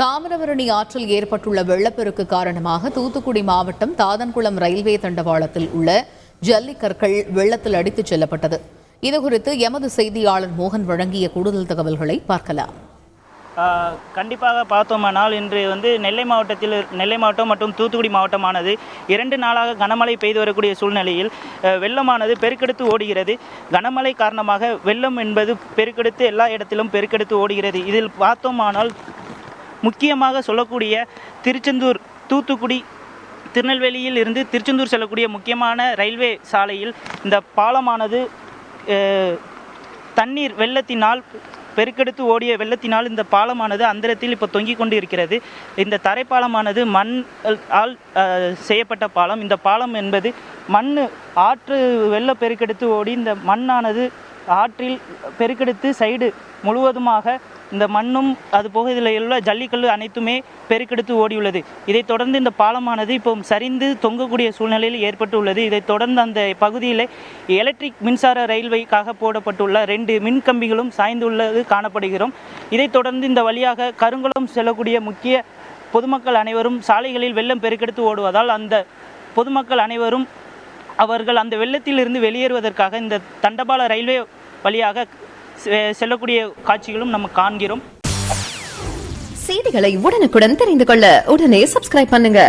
தாமிரபரணி ஆற்றில் ஏற்பட்டுள்ள வெள்ளப்பெருக்கு காரணமாக தூத்துக்குடி மாவட்டம் தாதன்குளம் ரயில்வே தண்டவாளத்தில் உள்ள ஜல்லிக்கற்கள் வெள்ளத்தில் அடித்துச் செல்லப்பட்டது. இதுகுறித்து எமது செய்தியாளர் மோகன் வழங்கிய கூடுதல் தகவல்களை பார்க்கலாம். கண்டிப்பாக பார்த்தோமானால் இன்று வந்து நெல்லை மாவட்டத்தில் நெல்லை மாவட்டம் மற்றும் தூத்துக்குடி மாவட்டமானது இரண்டு நாளாக கனமழை பெய்து வரக்கூடிய சூழ்நிலையில் வெள்ளமானது பெருக்கெடுத்து ஓடுகிறது. கனமழை காரணமாக வெள்ளம் என்பது பெருக்கெடுத்து எல்லா இடத்திலும் பெருக்கெடுத்து ஓடுகிறது. இதில் பார்த்தோமானால் முக்கியமாக சொல்லக்கூடிய திருச்செந்தூர் தூத்துக்குடி திருநெல்வேலியில் இருந்து திருச்செந்தூர் செல்லக்கூடிய முக்கியமான ரயில்வே சாலையில் இந்த பாலமானது தண்ணீர் வெள்ளத்தினால் பெருக்கெடுத்து ஓடிய வெள்ளத்தினால் இந்த பாலமானது அந்தரத்தில் இப்போ தொங்கிக் கொண்டு இருக்கிறது இந்த தரைப்பாலமானது மண் ஆல் செய்யப்பட்ட பாலம். இந்த பாலம் என்பது மண் ஆற்று வெள்ள பெருக்கெடுத்து ஓடி இந்த மண்ணானது ஆற்றில் பெருக்கெடுத்து சைடு முழுவதுமாக இந்த மண்ணும் அது போக இதில் உள்ள ஜல்லிக்கல் அனைத்துமே பெருக்கெடுத்து ஓடியுள்ளது. இதைத் தொடர்ந்து இந்த பாலமானது இப்போ சரிந்து தொங்கக்கூடிய சூழ்நிலையில் ஏற்பட்டு உள்ளது இதைத் தொடர்ந்து அந்த பகுதியில் எலக்ட்ரிக் மின்சார ரயில்வேக்காக போடப்பட்டுள்ள ரெண்டு மின் கம்பிகளும் சாய்ந்துள்ளது காணப்படுகிறோம். இதைத் தொடர்ந்து இந்த வழியாக கருங்குளம் செல்லக்கூடிய முக்கிய பொதுமக்கள் அனைவரும் சாலைகளில் வெள்ளம் பெருக்கெடுத்து ஓடுவதால் அந்த பொதுமக்கள் அனைவரும் அவர்கள் அந்த வெள்ளத்திலிருந்து வெளியேறுவதற்காக இந்த தண்டபால ரயில்வே வழியாக செல்லக்கூடிய காட்சிகளும் நம்ம காண்கிறோம். செய்திகளை உடனுக்குடன் தெரிந்து கொள்ள உடனே சப்ஸ்கிரைப் பண்ணுங்க.